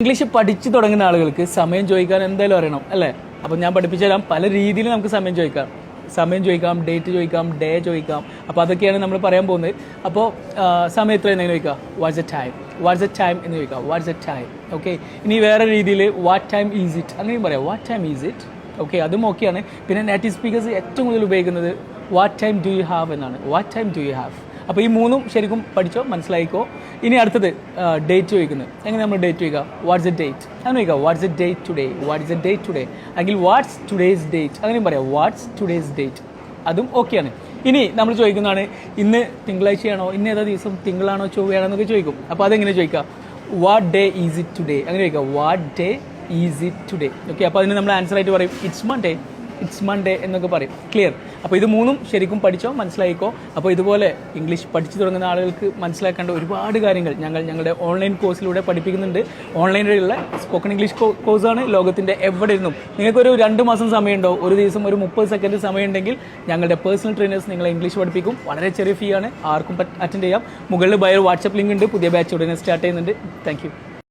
English പഠിച്ചു തുടങ്ങുന്ന ആളുകൾക്ക് സമയം ചോദിക്കാൻ എന്തായാലും അറിയണം അല്ലേ? അപ്പം ഞാൻ പഠിപ്പിച്ചു തരാം പല രീതിയിൽ നമുക്ക് സമയം ചോദിക്കാം. സമയം ചോദിക്കാം ഡേറ്റ് ചോദിക്കാം ഡേ ചോദിക്കാം. അപ്പോൾ അതൊക്കെയാണ് നമ്മൾ പറയാൻ പോകുന്നത്. അപ്പോൾ സമയം എത്ര എന്തെങ്കിലും ചോദിക്കുക what's a time what's a time എന്ന് ചോദിക്കാം. വാട്സ് എ ടൈം ഓക്കെ ഇനി വേറെ രീതിയിൽ വാട്ട് ടൈം ഈസ് ഇറ്റ് അങ്ങനെയും പറയാം. What time is it okay അതും ഓക്കെയാണ് പിന്നെ നാറ്റീവ് സ്പീക്കേഴ്സ് ഏറ്റവും കൂടുതൽ ഉപയോഗിക്കുന്നത് what time do you have എന്നാണ്. What time do you have അപ്പോൾ ഈ മൂന്നും ശരിക്കും പഠിച്ചോ മനസ്സിലായിക്കോ? ഇനി അടുത്തത് ഡേറ്റ് ചോദിക്കുന്നത് എങ്ങനെ നമ്മൾ ഡേറ്റ് ചോദിക്കുക വാട്ട്സ് എ ഡേറ്റ് അങ്ങനെ ചോദിക്കുക what's a date today what's a date today അല്ലെങ്കിൽ വാട്ട്സ് ടുഡേസ് ഡേറ്റ് അങ്ങനെയും പറയാം വാട്ട്സ് ടുഡേസ് ഡേറ്റ് അതും ഓക്കെയാണ് ഇനി നമ്മൾ ചോദിക്കുന്നതാണ് ഇന്ന് തിങ്കളാഴ്ചയാണോ ഇന്ന് ഏതാ ദിവസം? തിങ്കളാണോ? ചൊവ്വയാണോ? എന്നൊക്കെ ചോദിക്കും. അപ്പോൾ അതെങ്ങനെ ചോദിക്കുക what day is it today അങ്ങനെ ചോദിക്കുക what day is it today okay അപ്പോൾ അതിന് നമ്മൾ ആൻസർ ആയിട്ട് പറയും ഇറ്റ്സ് മൺഡേ ഇറ്റ്സ് മൺഡേ എന്നൊക്കെ പറയും. ക്ലിയർ അപ്പോൾ ഇത് മൂന്നും ശരിക്കും പഠിച്ചോ? മനസ്സിലായിക്കോ? അപ്പോൾ ഇതുപോലെ ഇംഗ്ലീഷ് പഠിച്ചു തുടങ്ങുന്ന ആളുകൾക്ക് മനസ്സിലാക്കേണ്ട ഒരുപാട് കാര്യങ്ങൾ ഞങ്ങൾ ഞങ്ങളുടെ ഓൺലൈൻ കോഴ്സിലൂടെ പഠിപ്പിക്കുന്നുണ്ട്. ഓൺലൈനിലുള്ള സ്പോക്കൺ ഇംഗ്ലീഷ് കോഴ്സാണ് ലോകത്തിന്റെ എവിടെ ഇരുന്നും നിങ്ങൾക്കൊരു രണ്ട് മാസം സമയമുണ്ടോ? ഒരു ദിവസം ഒരു മുപ്പത് സെക്കൻഡ് സമയമുണ്ടെങ്കിൽ ഞങ്ങളുടെ പേഴ്സണൽ ട്രെയിനേഴ്സ് നിങ്ങളെ ഇംഗ്ലീഷ് പഠിപ്പിക്കും. വളരെ ചെറിയ ഫീ ആണ്. ആർക്കും അറ്റൻഡ് ചെയ്യാം. മുകളിൽ ബയർ വാട്സപ്പ് ലിങ്ക് ഉണ്ട്. പുതിയ ബാച്ച് ഉടനെ സ്റ്റാർട്ട് ചെയ്യുന്നുണ്ട്. താങ്ക്